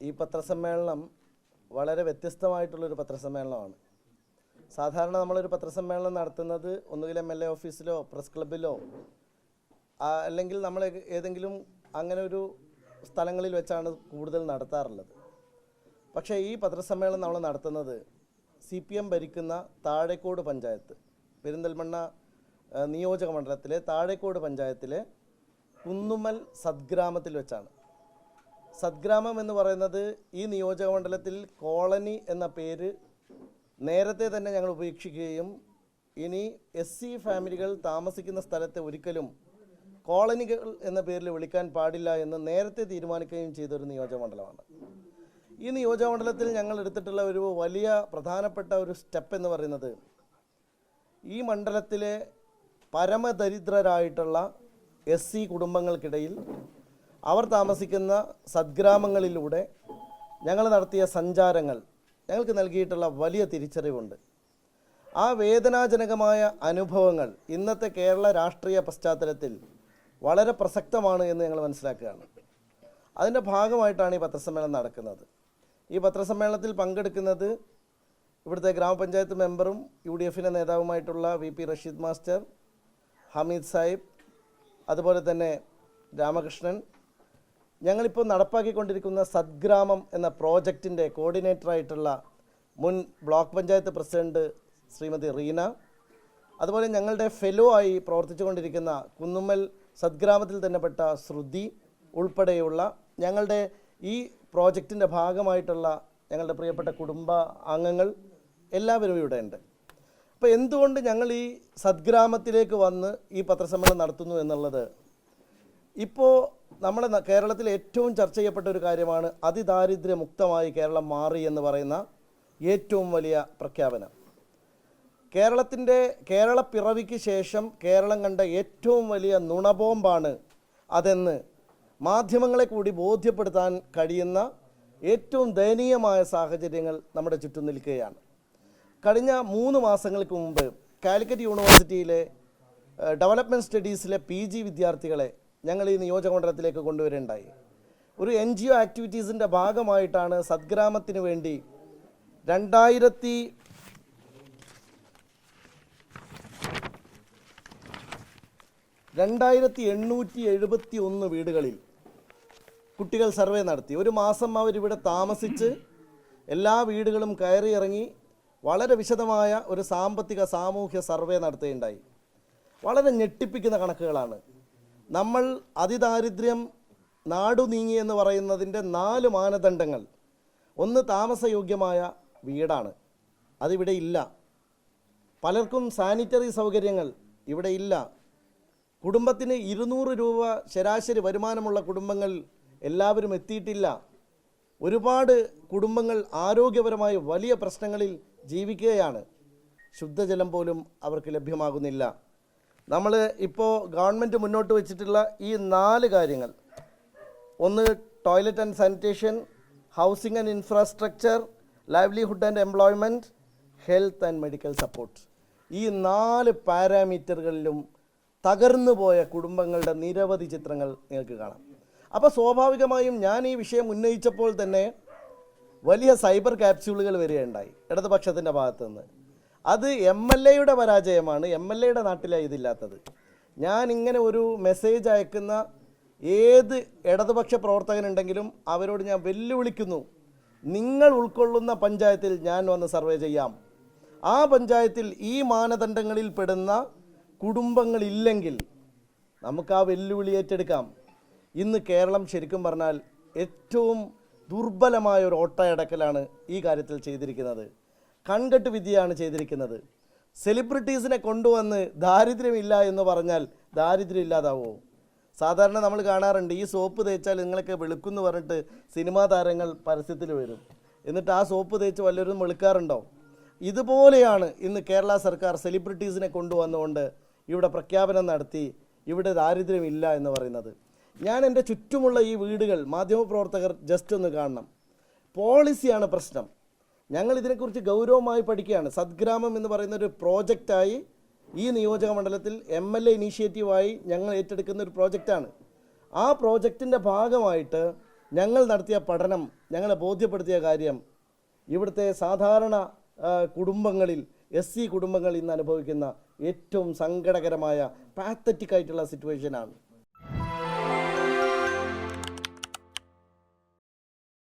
ഈ പത്രസമ്മേളനം വളരെ വ്യത്യസ്തമായിട്ടുള്ളൊരു പത്രസമ്മേളനമാണ്. സാധാരണ നമ്മളൊരു പത്രസമ്മേളനം നടത്തുന്നത് ഒന്നുകിൽ എം എൽ എ ഓഫീസിലോ പ്രസ് ക്ലബിലോ അല്ലെങ്കിൽ നമ്മൾ ഏതെങ്കിലും അങ്ങനെ ഒരു സ്ഥലങ്ങളിൽ വെച്ചാണ് കൂടുതൽ നടത്താറുള്ളത്. പക്ഷേ ഈ പത്രസമ്മേളനം നമ്മൾ നടത്തുന്നത് സി പി എം ഭരിക്കുന്ന താഴേക്കോട് പഞ്ചായത്ത് പെരിന്തൽമണ്ണ നിയോജക മണ്ഡലത്തിലെ താഴേക്കോട് പഞ്ചായത്തിലെ കുന്നുമൽ സദ്ഗ്രാമത്തിൽ വെച്ചാണ്. സദ്ഗ്രാമം എന്ന് പറയുന്നത് ഈ നിയോജക മണ്ഡലത്തിൽ കോളനി എന്ന പേര് നേരത്തെ തന്നെ ഞങ്ങൾ ഉപേക്ഷിക്കുകയും ഇനി എസ് സി ഫാമിലികൾ താമസിക്കുന്ന സ്ഥലത്തെ ഒരിക്കലും കോളനികൾ എന്ന പേരിൽ വിളിക്കാൻ പാടില്ല എന്ന് നേരത്തെ തീരുമാനിക്കുകയും ചെയ്തൊരു നിയോജക മണ്ഡലമാണ്. ഈ നിയോജക മണ്ഡലത്തിൽ ഞങ്ങൾ എടുത്തിട്ടുള്ള ഒരു വലിയ പ്രധാനപ്പെട്ട ഒരു സ്റ്റെപ്പ് എന്ന് പറയുന്നത് ഈ മണ്ഡലത്തിലെ പരമദരിദ്രരായിട്ടുള്ള എസ് സി കുടുംബങ്ങൾക്കിടയിൽ അവർ താമസിക്കുന്ന സദ്ഗ്രാമങ്ങളിലൂടെ ഞങ്ങൾ നടത്തിയ സഞ്ചാരങ്ങൾ ഞങ്ങൾക്ക് നൽകിയിട്ടുള്ള വലിയ തിരിച്ചറിവുണ്ട്. ആ വേദനാജനകമായ അനുഭവങ്ങൾ ഇന്നത്തെ കേരള രാഷ്ട്രീയ പശ്ചാത്തലത്തിൽ വളരെ പ്രസക്തമാണ് എന്ന് ഞങ്ങൾ മനസ്സിലാക്കുകയാണ്. അതിന്റെ ഭാഗമായിട്ടാണ് ഈ പത്രസമ്മേളനം നടക്കുന്നത്. ഈ പത്രസമ്മേളനത്തിൽ പങ്കെടുക്കുന്നത് ഇവിടുത്തെ ഗ്രാമപഞ്ചായത്ത് മെമ്പറും യു ഡി എഫിന്റെ നേതാവുമായിട്ടുള്ള V P Rasheed master Hameed Sahib അതുപോലെ തന്നെ രാമകൃഷ്ണൻ ഞങ്ങളിപ്പോൾ നടപ്പാക്കിക്കൊണ്ടിരിക്കുന്ന സദ്ഗ്രാമം എന്ന പ്രോജക്റ്റിന്റെ കോർഡിനേറ്ററായിട്ടുള്ള മുൻ ബ്ലോക്ക് പഞ്ചായത്ത് പ്രസിഡന്റ് ശ്രീമതി റീന അതുപോലെ ഞങ്ങളുടെ ഫെലോ ആയി പ്രവർത്തിച്ചുകൊണ്ടിരിക്കുന്ന കുന്നുമ്മൽ സദ്ഗ്രാമത്തിൽ തന്നെ പെട്ട ശ്രുതി ഉൾപ്പെടെയുള്ള ഞങ്ങളുടെ ഈ പ്രോജക്റ്റിന്റെ ഭാഗമായിട്ടുള്ള ഞങ്ങളുടെ പ്രിയപ്പെട്ട കുടുംബ അംഗങ്ങൾ എല്ലാവരും ഇവിടെ ഉണ്ട്. അപ്പോൾ എന്തുകൊണ്ട് ഞങ്ങൾ ഈ സദ്ഗ്രാമത്തിലേക്ക് വന്ന് ഈ പത്രസമ്മേളനം നടത്തുന്നു എന്നുള്ളത്? ഇപ്പോൾ നമ്മുടെ കേരളത്തിൽ ഏറ്റവും ചർച്ച ചെയ്യപ്പെട്ട ഒരു കാര്യമാണ് അതിദാരിദ്ര്യമുക്തമായി കേരളം മാറി എന്ന് പറയുന്ന ഏറ്റവും വലിയ പ്രഖ്യാപനം. കേരളത്തിന്റെ കേരള പിറവിക്ക് ശേഷം കേരളം കണ്ട ഏറ്റവും വലിയ നുണബോംബാണ് അതെന്ന് മാധ്യമങ്ങളെ കൂടി ബോധ്യപ്പെടുത്താൻ കഴിയുന്ന ഏറ്റവും ദയനീയമായ സാഹചര്യങ്ങൾ നമ്മുടെ ചുറ്റും നിൽക്കുകയാണ്. കഴിഞ്ഞ മൂന്ന് മാസങ്ങൾക്ക് മുമ്പ് കാലിക്കറ്റ് യൂണിവേഴ്സിറ്റിയിലെ ഡെവലപ്മെന്റ് സ്റ്റഡീസിലെ പി ജി വിദ്യാർത്ഥികളെ ഞങ്ങൾ ഈ നിയോജകമണ്ഡലത്തിലേക്ക് കൊണ്ടുവരേണ്ടായി. ഒരു എൻ ജി ഒ ആക്ടിവിറ്റീസിന്റെ ഭാഗമായിട്ടാണ് സദ്ഗ്രാമത്തിന് വേണ്ടി രണ്ടായിരത്തി രണ്ടായിരത്തി എണ്ണൂറ്റി എഴുപത്തി ഒന്ന് വീടുകളിൽ കുട്ടികൾ സർവേ നടത്തി. ഒരു മാസം അവരിവിടെ താമസിച്ച് എല്ലാ വീടുകളും കയറി ഇറങ്ങി വളരെ വിശദമായ ഒരു സാമ്പത്തിക സാമൂഹ്യ സർവേ നടത്തുകയുണ്ടായി. വളരെ ഞെട്ടിപ്പിക്കുന്ന കണക്കുകളാണ്. നമ്മൾ അതിദാരിദ്ര്യം നാടു നീങ്ങി എന്ന് പറയുന്നതിന്റെ നാല് മാനദണ്ഡങ്ങൾ. ഒന്ന് താമസയോഗ്യമായ വീടാണ്. അതിവിടെ ഇല്ല. പലർക്കും സാനിറ്ററി സൗകര്യങ്ങൾ ഇവിടെ ഇല്ല. കുടുംബത്തിന് ഇരുന്നൂറ് രൂപ ശരാശരി വരുമാനമുള്ള കുടുംബങ്ങൾ എല്ലാവരും എത്തിയിട്ടില്ല. ഒരുപാട് കുടുംബങ്ങൾ ആരോഗ്യപരമായ വലിയ പ്രശ്നങ്ങളിൽ ജീവിക്കുകയാണ്. ശുദ്ധജലം പോലും അവർക്ക് ലഭ്യമാകുന്നില്ല. നമ്മൾ ഇപ്പോൾ ഗവൺമെന്റ് മുന്നോട്ട് വെച്ചിട്ടുള്ള ഈ നാല് കാര്യങ്ങൾ. ഒന്ന് toilet and sanitation housing and infrastructure livelihood and employment health and medical support ഈ നാല് പാരാമീറ്ററുകളിലും തകർന്നു പോയ കുടുംബങ്ങളുടെ നിരവധി ചിത്രങ്ങൾ നിങ്ങൾക്ക് കാണാം. അപ്പോൾ സ്വാഭാവികമായും ഞാൻ ഈ വിഷയം ഉന്നയിച്ചപ്പോൾ തന്നെ വലിയ സൈബർ ക്യാപ്സ്യൂളുകൾ വരികയുണ്ടായി ഇടതുപക്ഷത്തിന്റെ ഭാഗത്തു നിന്ന് അത് എം എൽ എയുടെ പരാജയമാണ്. എം എൽ എയുടെ നാട്ടിലെ ഇതില്ലാത്തത്. ഞാൻ ഇങ്ങനെ ഒരു മെസ്സേജ് അയക്കുന്ന ഏത് ഇടതുപക്ഷ പ്രവർത്തകനുണ്ടെങ്കിലും അവരോട് ഞാൻ വെല്ലുവിളിക്കുന്നു. നിങ്ങൾ ഉൾക്കൊള്ളുന്ന പഞ്ചായത്തിൽ ഞാൻ വന്ന് സർവേ ചെയ്യാം. ആ പഞ്ചായത്തിൽ ഈ മാനദണ്ഡങ്ങളിൽ പെടുന്ന കുടുംബങ്ങളില്ലെങ്കിൽ നമുക്ക് ആ വെല്ലുവിളി ഏറ്റെടുക്കാം. ഇന്ന് കേരളം ശരിക്കും പറഞ്ഞാൽ ഏറ്റവും ദുർബലമായ ഒരു ഓട്ടയടക്കലാണ് ഈ കാര്യത്തിൽ ചെയ്തിരിക്കുന്നത്. കൺകെട്ട് വിദ്യയാണ് ചെയ്തിരിക്കുന്നത്. സെലിബ്രിറ്റീസിനെ കൊണ്ടുവന്ന് ദാരിദ്ര്യമില്ല എന്ന് പറഞ്ഞാൽ ദാരിദ്ര്യം ഇല്ലാതാവോ? സാധാരണ നമ്മൾ കാണാറുണ്ട് ഈ സോപ്പ് തേച്ചാൽ നിങ്ങളൊക്കെ വെളുക്കുമെന്ന് പറഞ്ഞിട്ട് സിനിമാ താരങ്ങൾ പരസ്യത്തിൽ വരും. എന്നിട്ട് ആ സോപ്പ് തേച്ച് വല്ലവരും വെളുക്കാറുണ്ടോ? ഇതുപോലെയാണ് ഇന്ന് കേരള സർക്കാർ സെലിബ്രിറ്റീസിനെ കൊണ്ടുവന്നുകൊണ്ട് ഇവിടെ പ്രഖ്യാപനം നടത്തി ഇവിടെ ദാരിദ്ര്യമില്ല എന്ന് പറയുന്നത്. ഞാൻ എന്റെ ചുറ്റുമുള്ള ഈ വീടുകൾ മാധ്യമപ്രവർത്തകർ ജസ്റ്റ് ഒന്ന് കാണണം. പോളിസിയാണ് പ്രശ്നം. ഞങ്ങൾ ഇതിനെക്കുറിച്ച് ഗൗരവമായി പഠിക്കുകയാണ്. സദ്ഗ്രാമം എന്ന് പറയുന്ന ഒരു പ്രോജക്റ്റായി ഈ നിയോജക മണ്ഡലത്തിൽ എം എൽ എ ഇനീഷ്യേറ്റീവായി ഞങ്ങൾ ഏറ്റെടുക്കുന്ന ഒരു പ്രോജക്റ്റാണ്. ആ പ്രോജക്റ്റിന്റെ ഭാഗമായിട്ട് ഞങ്ങൾ നടത്തിയ പഠനം ഞങ്ങളെ ബോധ്യപ്പെടുത്തിയ കാര്യം ഇവിടുത്തെ സാധാരണ കുടുംബങ്ങളിൽ എസ് സി കുടുംബങ്ങൾ ഇന്ന് അനുഭവിക്കുന്ന ഏറ്റവും സങ്കടകരമായ പാത്തറ്റിക് ആയിട്ടുള്ള സിറ്റുവേഷനാണ്